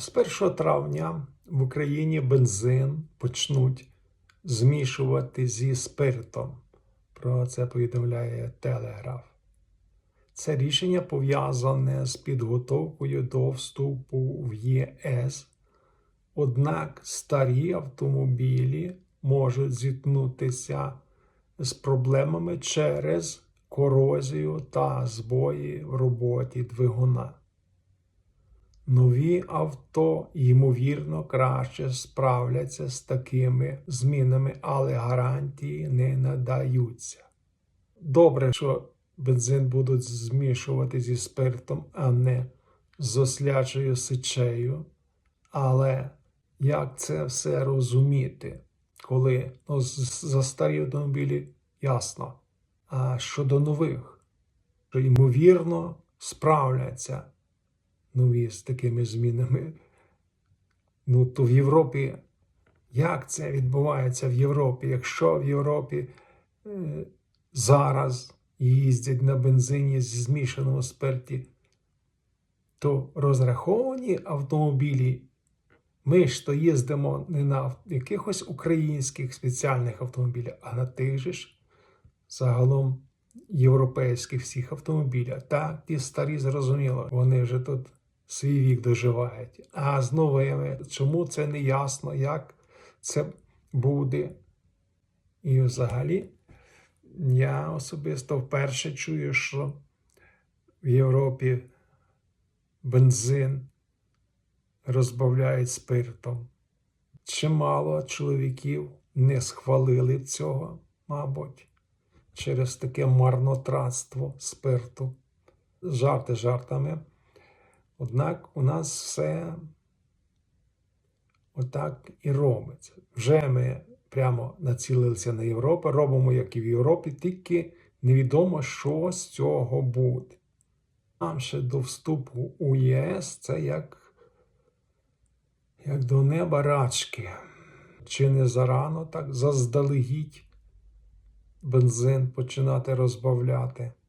З 1 травня в Україні бензин почнуть змішувати зі спиртом. Про це повідомляє Телеграф. Це рішення пов'язане з підготовкою до вступу в ЄС. Однак старі автомобілі можуть зіткнутися з проблемами через корозію та збої в роботі двигуна. Нові авто, ймовірно, краще справляться з такими змінами, але гарантії не надаються. Добре, що бензин будуть змішувати зі спиртом, а не з ослячою сечею. Але як це все розуміти, коли ну, за старі автомобілі ясно. А щодо нових, що ймовірно справляться нові з такими змінами. Ну, то в Європі, як це відбувається в Європі? Якщо в Європі е, зараз їздять на бензині зі змішаного спирті, то розраховані автомобілі. Ми ж то їздимо не на якихось українських спеціальних автомобілях, а на тих же ж загалом європейських всіх автомобілях. Так, ті старі, зрозуміло, вони вже тут свій вік доживають. А з новими, чому це не ясно, як це буде? І взагалі, я особисто вперше чую, що в Європі бензин розбавляють спиртом. Чимало чоловіків не схвалили цього, мабуть, через таке марнотратство спирту. Жарти жартами. Однак у нас все отак і робиться. Вже ми прямо націлилися на Європу, робимо, як і в Європі, тільки невідомо, що з цього буде. Нам ще до вступу у ЄС це як, як до неба рачки. Чи не зарано так заздалегідь бензин починати розбавляти?